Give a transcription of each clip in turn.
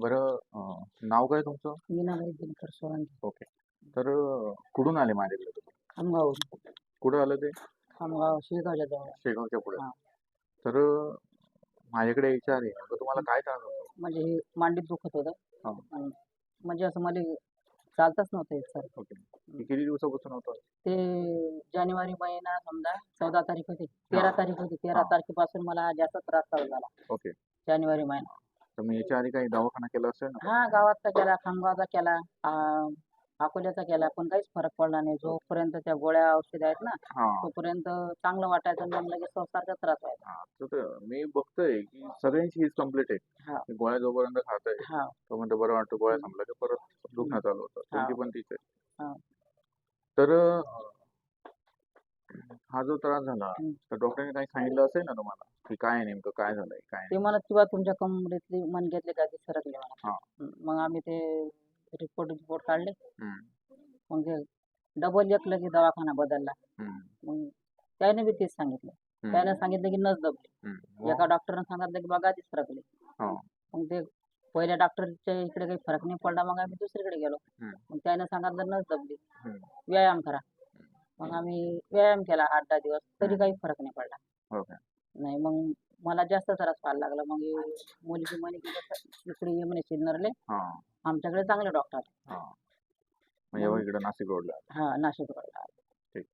बरं नाव काय तुमचं? मीनाबाई दिनकर सोळंकी ओके. तर कुठून आले माझ्याकडे तुम्ही? खामगाव कुठं आलं ते? खामगाव शेगावच्या जवळ. शेगावच्या पुढे. हा. तर माझ्याकडे आधी नेमकं तुम्हाला काय त्रास होतो? म्हणजे हे मांडीत दुखत होतं. आणि म्हणजे असं मला चालताच नव्हतं येत सर ओके. हे किती दिवसापासून होतं? ते जानेवारी महिना समजा चौदा तारीख होती. तेरा तारीख होती. तेरा हा. तारखेपासून मला जास्त त्रास चालू झाला. ओके. जानेवारी महिना. तर मी याच्या आधी काही दवाखाना केला असेल ना हा गावातचा केला खामगावचा केला आ, अकोल्याचा केला पण काहीच फरक पडला नाही. जोपर्यंत त्या गोळ्या औषध आहेत ना हा. तोपर्यंत चांगलं वाटायचं आणि मग लगेच संसारचा त्रास व्हायचा हा तर ते- मी बघतोय की सगळ्यांची हीच कंप्लीट आहे. हा. गोळ्या जोपर्यंत खाताय हा. तोपर्यंत बरं वाटतं गोळ्या संपल्या की परत दुखणं चालू होतं. तुमची पण तीच आहे. हा. तर अं, हा जो त्रास झाला. तर डॉक्टरने काही सांगितलं असेल ना तुम्हाला की काय नेमकं काय झालंय काय ते म्हणत किंवा तुमच्या कमरेतली मनक्यातले गादी सरकले हा. मग आम्ही ते रिपोर्ट रिपोर्ट काढले. हम्म, मग डबल एक लगे दवाखाना बदलला. हम्म, मग त्याने बी तेच सांगितलं. हम्म, त्याने सांगितलं की नस दबली. हम्म. एका डॉक्टरने सांगितलं की बा गादी सरकली. हा. मग ते पहिल्या डॉक्टरच्या इकडे काही फरक नाही पडला मग आम्ही दुसरीकडे गेलो. हम्म. मग त्याने सांगितलं नस दबली. हम्म. व्यायाम करा. मग आम्ही व्यायाम केला आठ दहा दिवस. तरी. काही फरक नाही पडला. ओके नाही मग मला जास्त त्रास व्हायला लागला. मग हे मुलगी म्हणे की इकडे ये म्हणे सिन्नरले. हा. आमच्याकडे चांगले डॉक्टर हा. म्हणजे इकडे नाशिक रोडला हा नाशिक रोडला ठीक.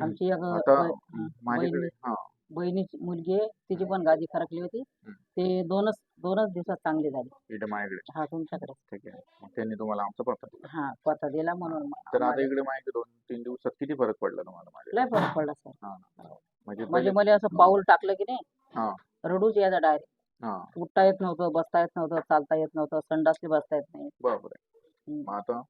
आमची एक आता ब- हा, माझ्याकडे बहिणी- हा. बहिणीची मुलगी आहे तिची पण गादी खरकली होती. ते दोनच दोनच दिवसात चांगली झाली. इकडे माझ्याकडे. हा तुमच्याकडे ठीक आहे. मग त्यांनी तुम्हाला आमचा पत्ता दिला. हा पत्ता दिला म्हणून तर आता आम्हाला इकडे माझ्याकडे दोन तीन दिवसात किती फरक पडला तुम्हाला माझ्या लय फरक पडला सर. म्हणजे म्हणजे पहिले- मला असं पाऊल टाकलं की हा. नाही रडूच यायचा डायरेक्ट हा. उठता येत नव्हतं बसता येत नव्हतं चालता येत नव्हतं संडासली बसता येत नाही. बरोबर आहे. हम्म. मग आता?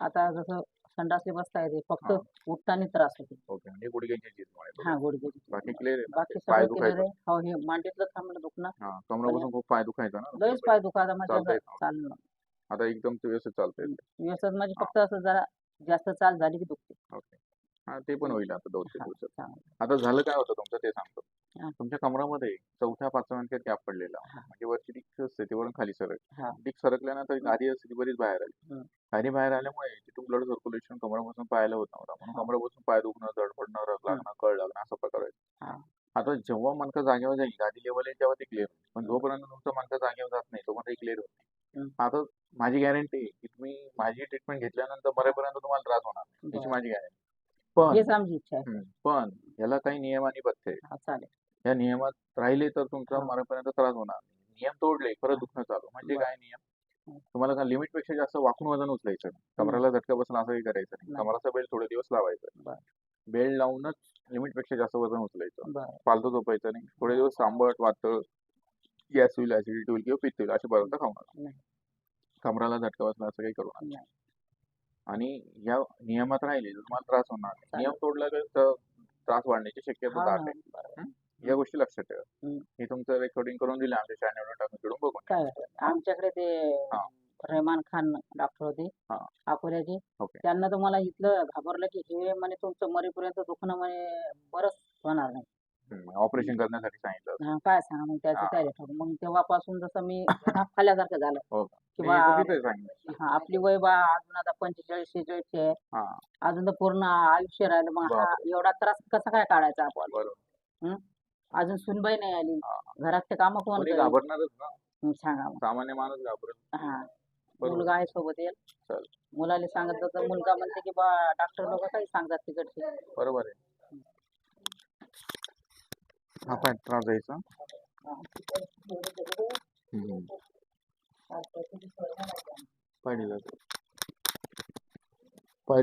आता जसं संडासली बसता येते फक्त हा. उठताना त्रास होते. ओके म्हणजे गुडघ्याची चीज हा गुडघ्याची बाकी क्लिअर आहे ना? बाकी पाय सगळं क्लिअर दुखायचं. आहे. हो हे मांडीतलं थांबलं दुखणं हा कमरापासून खूप पाय दुखायचा ना? लयच पाय दुखायचा म्हणजे येत नव्हतं. चालणं. आता एकदम ते व्यवस्थित चालतंय. व्यवस्थित म्हणजे फक्त असं जरा जास्त चाल झाली की दुखते. ओके. हा ते पण होईल आता दोन तीन हा, दिवसात. आता झालं काय होतं तुमचं? ते सांगतो. तुमच्या कमरामध्ये चौथ्या पाचव्या अंकात गॅप पडलेला. हा. म्हणजे वरची डिक स्थितीवरून खाली सरक. हा. डिक सरकल्यानंतर गादी स्थिती बरीच बाहेर आली. हम्म. गादी बाहेर आल्यामुळे ब्लड सर्क्युलेशन कमरापासून पायाला होत नव्हता म्हणून. कमरापासून पाय दुखणं धडपडणं रग लागणं कळ लागणं असा प्रकार हा. व्हायचा आता जेव्हा मनका जागेवर जाईल गादी लेवल येईल तेव्हा ते क्लिअर होईल पण. जोपर्यंत तुमचं मनका जागेवर जात नाही तोपर्यंत क्लिअर होत. नाही आता माझी गॅरंटी आहे की तुम्ही माझी ट्रीटमेंट घेतल्यानंतर बरेपर्यंत तुम्हाला त्रास होणार नाही. माझी गॅरंटी पण आहे पण याला काही नियम आणि पथ्य आहे या नियमात राहिले तर तुमचा. मरेपर्यंत त्रास होणार नाही. नियम तोडले परत. दुखणं चालू म्हणजे. काय नियम. तुम्हाला का लिमिटपेक्षा जास्त वाकून वजन उचलायचं नाही. कमराला झटका बसून असंही करायचं नाही. कमराचा बेल्ट थोडे दिवस लावायचा बरं. बेल्ट लावूनच लिमिटपेक्षा जास्त वजन उचलायचं बरं फालतू झोपायचं नाही थोडे दिवस सांबट वातळ गॅस होईल ऍसिडिटी होईल किंवा पित्त होईल असे पदार्थ खाऊ नका नाही. कमराला झटका बसला असं काही करू नका नाही. आणि या नियमात राहिले तर तुम्हाला त्रास होणार नाही. नियम तोडला तर त्रास वाढण्याची शक्यता हा दाट आहे बरं. या गोष्टी लक्षात ठेवा हम्म. मी तुमचं रेकॉर्डिंग करून दिलं आमच्या चॅनलवर टाकून तिकडून बघून घ्या. काय? आमच्याकडे ते हा. रहमान खान डॉक्टर होते हा. अकोल्याचे ओके. त्यांना तर मला इथलं घाबरलं की हे म्हणे तुमचं मरेपर्यंत दुखणं म्हणे बरंच होणार नाही ऑपरेशन करण्यासाठी सांगितलं. हा, काय सांगा मग त्याचं हा. काय ठरलं मग तेव्हापासून जसं मी खाल्ल्यासारखं झालं हो की मी बा बघितलंय सांगितलं हा आपली वय बा अजून आता पंचेचाळीस शेहेचाळीस आहे हा अजून तर पूर्ण आयुष्य राहिलं मग हा एवढा त्रास कसा काय काढायचा आपण बरोबर अजून सुनबाई नाही आली. घरात ते काम कोण कोणी करेल? घाबरणारच ना. सांगा मग. सामान्य माणूस घाबरत हा. बरोबर. मुलगा आहे सोबत येईल चालेल. मुलाला सांगितलं तर मुलगा म्हणते की बा डॉक्टर लोक काही सांगतात तिकडचे. बरोबर आहे. हा पाय त्रास जायचा पाहिली पाय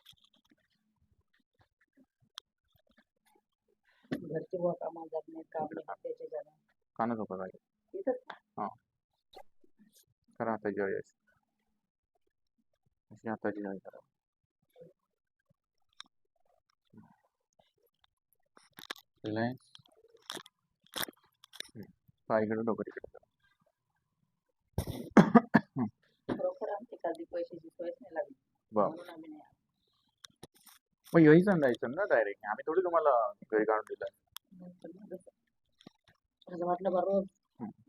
घरचे बुवा कामाला जात नाही काम नाही त्याचे जरा कानाच होता इथं करा आता जय अशी हाताची जय करा. रिलायन्स पायकडे डोकं तिकडे करा. खरोखर आमची कधी पैशाची सोयच नाही लागली. वा. म्हणून आम्ही नाही आलो. मग यायचं जायचं ना डायरेक्ट आम्ही थोडी तुम्हाला घरी काढून दिलं पण मग कसं? असं वाटलं बा रोज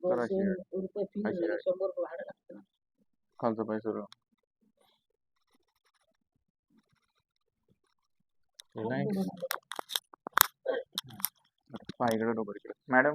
करा दोनशे share. रुपये फी अशी आहे. शंभर रुपये भाडं लागतं ना. खालचं पैसे रिलायन्स पायकडे डोकं तिकडे मॅडम